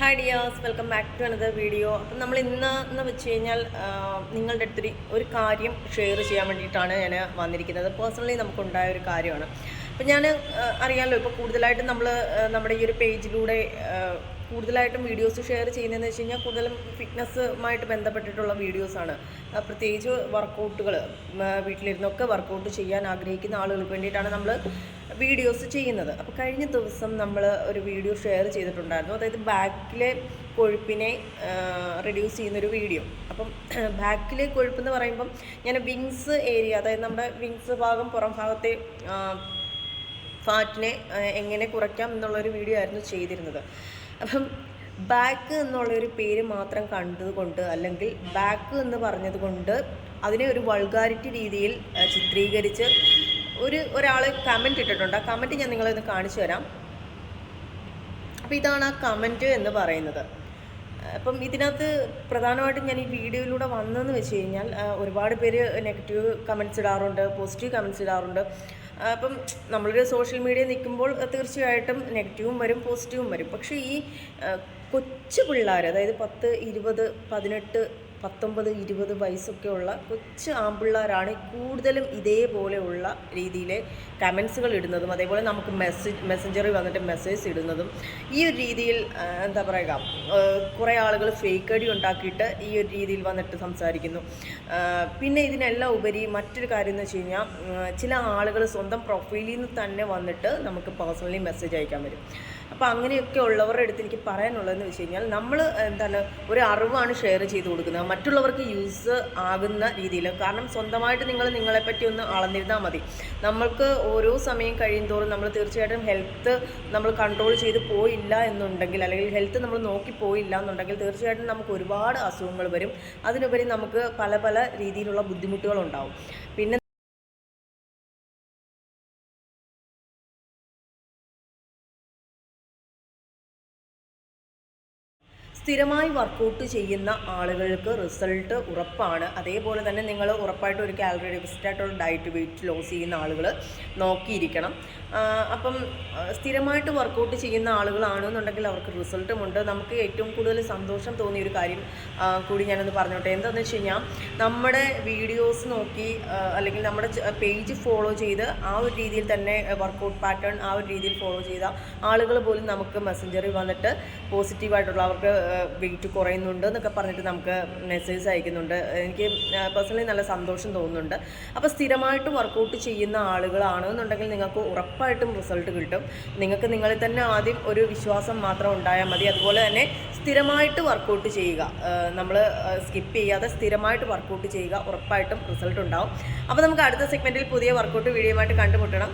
Hi dears welcome back to another video അപ്പം നമ്മൾ ഇന്ന് എന്ന് വെച്ച് കഴിഞ്ഞാൽ നിങ്ങളുടെ അടുത്തൊരു ഒരു കാര്യം ഷെയർ ചെയ്യാൻ വേണ്ടിയിട്ടാണ് ഞാൻ വന്നിരിക്കുന്നത്. പേഴ്സണലി നമുക്കുണ്ടായ ഒരു കാര്യമാണ്. അപ്പം ഞാൻ അറിയാമല്ലോ ഇപ്പോൾ കൂടുതലായിട്ടും നമ്മൾ നമ്മുടെ ഈ ഒരു പേജിലൂടെ കൂടുതലായിട്ടും വീഡിയോസ് ഷെയർ ചെയ്യുന്നതെന്ന് വെച്ച് കഴിഞ്ഞാൽ കൂടുതലും ഫിറ്റ്നസ്സുമായിട്ട് ബന്ധപ്പെട്ടിട്ടുള്ള വീഡിയോസാണ്. പ്രത്യേകിച്ച് വർക്കൗട്ടുകൾ വീട്ടിലിരുന്നൊക്കെ വർക്കൗട്ട് ചെയ്യാൻ ആഗ്രഹിക്കുന്ന ആളുകൾക്ക് വേണ്ടിയിട്ടാണ് നമ്മൾ വീഡിയോസ് ചെയ്യുന്നത്. അപ്പോൾ കഴിഞ്ഞ ദിവസം നമ്മൾ ഒരു വീഡിയോ ഷെയർ ചെയ്തിട്ടുണ്ടായിരുന്നു. അതായത് ബാക്കിലെ കൊഴുപ്പിനെ റെഡ്യൂസ് ചെയ്യുന്നൊരു വീഡിയോ. അപ്പം ബാക്കിലെ കൊഴുപ്പ് എന്ന് പറയുമ്പം ഞാൻ വിങ്സ് ഏരിയ അതായത് നമ്മുടെ വിങ്സ് ഭാഗം പുറം ഭാഗത്തെ ഫാറ്റിനെ എങ്ങനെ കുറയ്ക്കാം എന്നുള്ളൊരു വീഡിയോ ആയിരുന്നു ചെയ്തിരുന്നത്. അപ്പം ബാക്ക് എന്നുള്ളൊരു പേര് മാത്രം കണ്ടതുകൊണ്ട് അല്ലെങ്കിൽ ബാക്ക് എന്ന് പറഞ്ഞത് കൊണ്ട് അതിനെ ഒരു വൾഗാരിറ്റി രീതിയിൽ ചിത്രീകരിച്ച് ഒരു ഒരാൾ കമന്റ് ഇട്ടിട്ടുണ്ട്. ആ കമന്റ് ഞാൻ നിങ്ങളൊന്ന് കാണിച്ചു തരാം. അപ്പോൾ ഇതാണ് ആ കമന്റ് എന്ന് പറയുന്നത്. അപ്പം ഇതിനകത്ത് പ്രധാനമായിട്ടും ഞാൻ ഈ വീഡിയോയിലൂടെ വന്നതെന്ന് വെച്ച് കഴിഞ്ഞാൽ ഒരുപാട് പേര് നെഗറ്റീവ് കമന്റ്സ് ഇടാറുണ്ട് പോസിറ്റീവ് കമന്റ്സ് ഇടാറുണ്ട്. അപ്പം നമ്മളൊരു സോഷ്യൽ മീഡിയ നിൽക്കുമ്പോൾ തീർച്ചയായിട്ടും നെഗറ്റീവും വരും പോസിറ്റീവും വരും. പക്ഷേ ഈ കൊച്ചു പിള്ളേർ അതായത് പത്ത് ഇരുപത് പതിനെട്ട് പത്തൊമ്പത് ഇരുപത് വയസ്സൊക്കെ ഉള്ള കൊച്ചു ആമ്പിള്ളേരാണ് കൂടുതലും ഇതേപോലെയുള്ള രീതിയിലെ കമൻസുകൾ ഇടുന്നതും അതേപോലെ നമുക്ക് മെസ്സേജ് മെസ്സഞ്ചറിൽ വന്നിട്ട് മെസ്സേജ് ഇടുന്നതും. ഈ ഒരു രീതിയിൽ എന്താ പറയുക കുറേ ആളുകൾ ഫേക്ക് ഡി ഉണ്ടാക്കിയിട്ട് ഈ ഒരു രീതിയിൽ വന്നിട്ട് സംസാരിക്കുന്നു. പിന്നെ ഇതിനെല്ലാം ഉപരി മറ്റൊരു കാര്യം എന്ന് വെച്ച് കഴിഞ്ഞാൽ ചില ആളുകൾ സ്വന്തം പ്രൊഫൈലിൽ നിന്ന് തന്നെ വന്നിട്ട് നമുക്ക് പേഴ്സണലി മെസ്സേജ് അയക്കാൻ വരും അപ്പോൾ അങ്ങനെയൊക്കെ ഉള്ളവരുടെ അടുത്ത് എനിക്ക് പറയാനുള്ളതെന്ന് വെച്ച് കഴിഞ്ഞാൽ നമ്മൾ എന്താണ് ഒരു അറിവാണ് ഷെയർ ചെയ്ത് കൊടുക്കുന്നത്. മറ്റുള്ളവർക്ക് യൂസ് ആകുന്ന രീതിയിൽ. കാരണം സ്വന്തമായിട്ട് നിങ്ങൾ നിങ്ങളെപ്പറ്റി ഒന്ന് അളന്നിരുന്നാൽ മതി. നമ്മൾക്ക് ഓരോ സമയം കഴിയുന്തോറും നമ്മൾ തീർച്ചയായിട്ടും ഹെൽത്ത് നമ്മൾ കൺട്രോൾ ചെയ്ത് പോയില്ല എന്നുണ്ടെങ്കിൽ അല്ലെങ്കിൽ ഹെൽത്ത് നമ്മൾ നോക്കി പോയില്ല എന്നുണ്ടെങ്കിൽ തീർച്ചയായിട്ടും നമുക്ക് ഒരുപാട് അസുഖങ്ങൾ വരും. അതിനുപരി നമുക്ക് പല പല രീതിയിലുള്ള ബുദ്ധിമുട്ടുകൾ ബുദ്ധിമുട്ടുകളുണ്ടാവും പിന്നെ സ്ഥിരമായി വർക്കൗട്ട് ചെയ്യുന്ന ആളുകൾക്ക് റിസൾട്ട് ഉറപ്പാണ്. അതേപോലെ തന്നെ നിങ്ങൾ ഉറപ്പായിട്ട് ഒരു കാലറി ഡെഫിസിറ്റ് ആയിട്ടുള്ള ഡയറ്റ് വെയിറ്റ് ലോസ് ചെയ്യുന്ന ആളുകൾ നോക്കിയിരിക്കണം. അപ്പം സ്ഥിരമായിട്ട് വർക്കൗട്ട് ചെയ്യുന്ന ആളുകളാണെന്നുണ്ടെങ്കിൽ അവർക്ക് റിസൾട്ടും ഉണ്ട്. നമുക്ക് ഏറ്റവും കൂടുതൽ സന്തോഷം തോന്നിയ ഒരു കാര്യം കൂടി ഞാനൊന്ന് പറഞ്ഞോട്ടെ. എന്താണെന്ന് വെച്ച് കഴിഞ്ഞാൽ നമ്മുടെ വീഡിയോസ് നോക്കി അല്ലെങ്കിൽ നമ്മുടെ പേജ് ഫോളോ ചെയ്ത് ആ ഒരു രീതിയിൽ തന്നെ വർക്കൗട്ട് പാറ്റേൺ ആ ഒരു രീതിയിൽ ഫോളോ ചെയ്ത ആളുകൾ പോലും നമുക്ക് മെസ്സഞ്ചറിൽ വന്നിട്ട് പോസിറ്റീവായിട്ടുള്ള അവർക്ക് വെയിറ്റ് കുറയുന്നുണ്ട് എന്നൊക്കെ പറഞ്ഞിട്ട് നമുക്ക് മെസ്സേജ് അയക്കുന്നുണ്ട്. എനിക്ക് പേഴ്സണലി നല്ല സന്തോഷം തോന്നുന്നുണ്ട്. അപ്പോൾ സ്ഥിരമായിട്ട് വർക്കൗട്ട് ചെയ്യുന്ന ആളുകളാണെന്നുണ്ടെങ്കിൽ നിങ്ങൾക്ക് ഉറപ്പായിട്ടും റിസൾട്ട് കിട്ടും. നിങ്ങൾക്ക് നിങ്ങളിൽ തന്നെ ആദ്യം ഒരു വിശ്വാസം മാത്രം ഉണ്ടായാൽ മതി. അതുപോലെ തന്നെ സ്ഥിരമായിട്ട് വർക്കൗട്ട് ചെയ്യുക. നമ്മൾ സ്കിപ്പ് ചെയ്യാതെ സ്ഥിരമായിട്ട് വർക്കൗട്ട് ചെയ്യുക ഉറപ്പായിട്ടും റിസൾട്ട് ഉണ്ടാവും. അപ്പോൾ നമുക്ക് അടുത്ത സെഗ്മെന്റിൽ പുതിയ വർക്കൗട്ട് വീഡിയോ ആയിട്ട് കണ്ടുമുട്ടണം.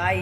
ബൈ